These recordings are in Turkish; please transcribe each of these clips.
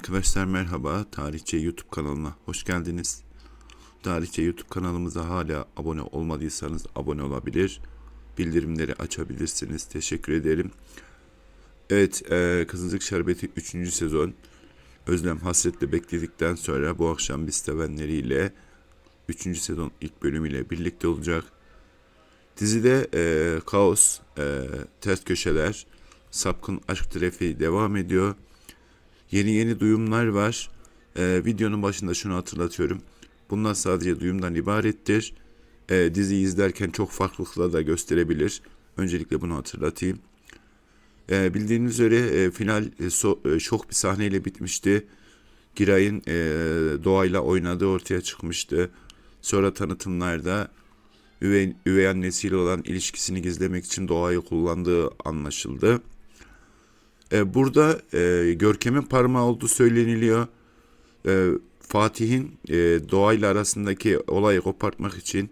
Arkadaşlar merhaba. Tarihçe YouTube kanalına hoş geldiniz. Tarihçe YouTube kanalımıza hala abone olmadıysanız abone olabilir. Bildirimleri açabilirsiniz. Teşekkür ederim. Evet, e, Kızılcık Şerbeti 3. sezon. Özlem hasretle bekledikten sonra bu akşam biz sevenleriyle 3. sezon ilk bölümüyle birlikte olacak. Dizide e, kaos, e, ters köşeler, sapkın aşk trafiği devam ediyor. Yeni yeni duyumlar var. Ee, videonun başında şunu hatırlatıyorum. Bunlar sadece duyumdan ibarettir. Ee, diziyi izlerken çok farklılıkla da gösterebilir. Öncelikle bunu hatırlatayım. Ee, bildiğiniz üzere e, final e, so- e, şok bir sahneyle bitmişti. Giray'ın e, doğayla oynadığı ortaya çıkmıştı. Sonra tanıtımlarda üvey, üvey annesiyle olan ilişkisini gizlemek için doğayı kullandığı anlaşıldı. E, burada e, Görkem'in parmağı olduğu söyleniliyor. E, Fatih'in e, doğayla arasındaki olayı kopartmak için,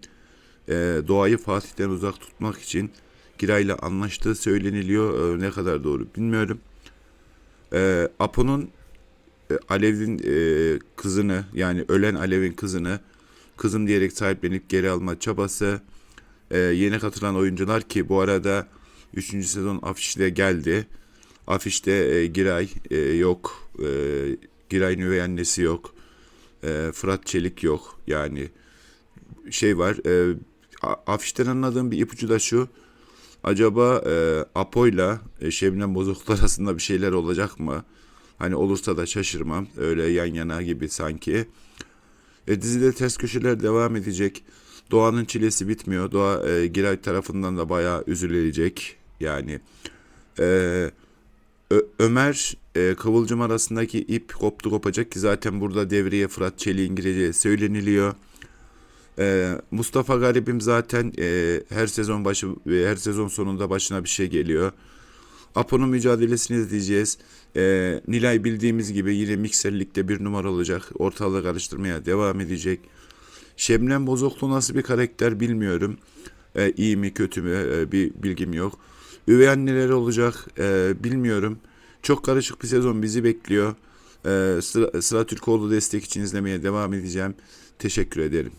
e, doğayı Fatih'ten uzak tutmak için Giray'la anlaştığı söyleniliyor. E, ne kadar doğru bilmiyorum. E, Apo'nun e, Alev'in e, kızını yani ölen Alev'in kızını kızım diyerek sahiplenip geri alma çabası. E, yeni katılan oyuncular ki bu arada 3. sezon afişle geldi. Afişte e, Giray e, yok. E, Giray'ın üvey annesi yok. E, Fırat Çelik yok. Yani şey var. E, afişten anladığım bir ipucu da şu. Acaba e, Apo'yla e, Şebnem Bozoklu arasında bir şeyler olacak mı? Hani olursa da şaşırmam. Öyle yan yana gibi sanki. E, dizide ters köşeler devam edecek. Doğan'ın çilesi bitmiyor. Doğa e, Giray tarafından da bayağı üzülecek. Yani e, Ö- Ömer e, Kıvılcım arasındaki ip koptu kopacak ki zaten burada devreye Fırat Çelik'in gireceği söyleniliyor. E, Mustafa Garibim zaten e, her sezon başı ve her sezon sonunda başına bir şey geliyor. Apo'nun mücadelesini izleyeceğiz. E, Nilay bildiğimiz gibi yine mikserlikte bir numara olacak. Ortalığı karıştırmaya devam edecek. Şebnem Bozoklu nasıl bir karakter bilmiyorum. E, iyi mi kötü mü e, bir bilgim yok. Üvey anneleri olacak e, bilmiyorum. Çok karışık bir sezon bizi bekliyor. E, Sıra, Sıra Türkoğlu destek için izlemeye devam edeceğim. Teşekkür ederim.